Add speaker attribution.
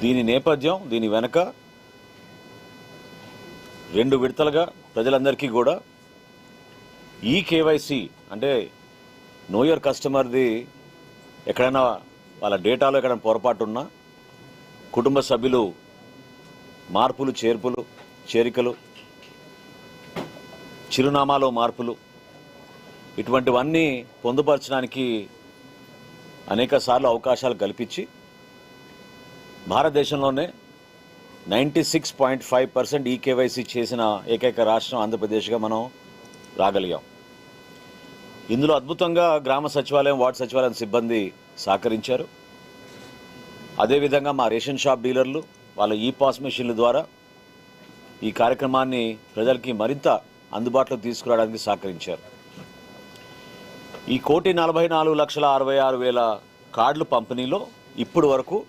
Speaker 1: దీని నేపథ్యం దీని వెనక రెండు విడతలుగా ప్రజలందరికీ కూడా ఈ కేవైసీ అంటే నో యువర్ కస్టమర్ది ఎక్కడైనా వాళ్ళ డేటాలో ఎక్కడైనా పొరపాటు ఉన్నా కుటుంబ సభ్యులు మార్పులు చేర్పులు చేరికలు చిరునామాలో మార్పులు ఇటువంటివన్నీ పొందుపరచడానికి అనేక సార్లు అవకాశాలు కల్పించి భారతదేశంలోనే ninety six point five percent ఈ చేసిన ఏకైక రాష్ట్రం ఆంధ్రప్రదేశ్గా మనం రాగలిగాం. ఇందులో అద్భుతంగా గ్రామ సచివాలయం వార్డు సచివాలయం సిబ్బంది సహకరించారు. అదేవిధంగా మా రేషన్ షాప్ డీలర్లు వాళ్ళ ఈ పాస్ మెషిన్ల ద్వారా ఈ కార్యక్రమాన్ని ప్రజలకి మరింత అందుబాటులో తీసుకురావడానికి సహకరించారు. ఈ కోటి నలభై నాలుగు లక్షల అరవై ఆరు వేల కార్డులు పంపిణీలో ఇప్పుడు వరకు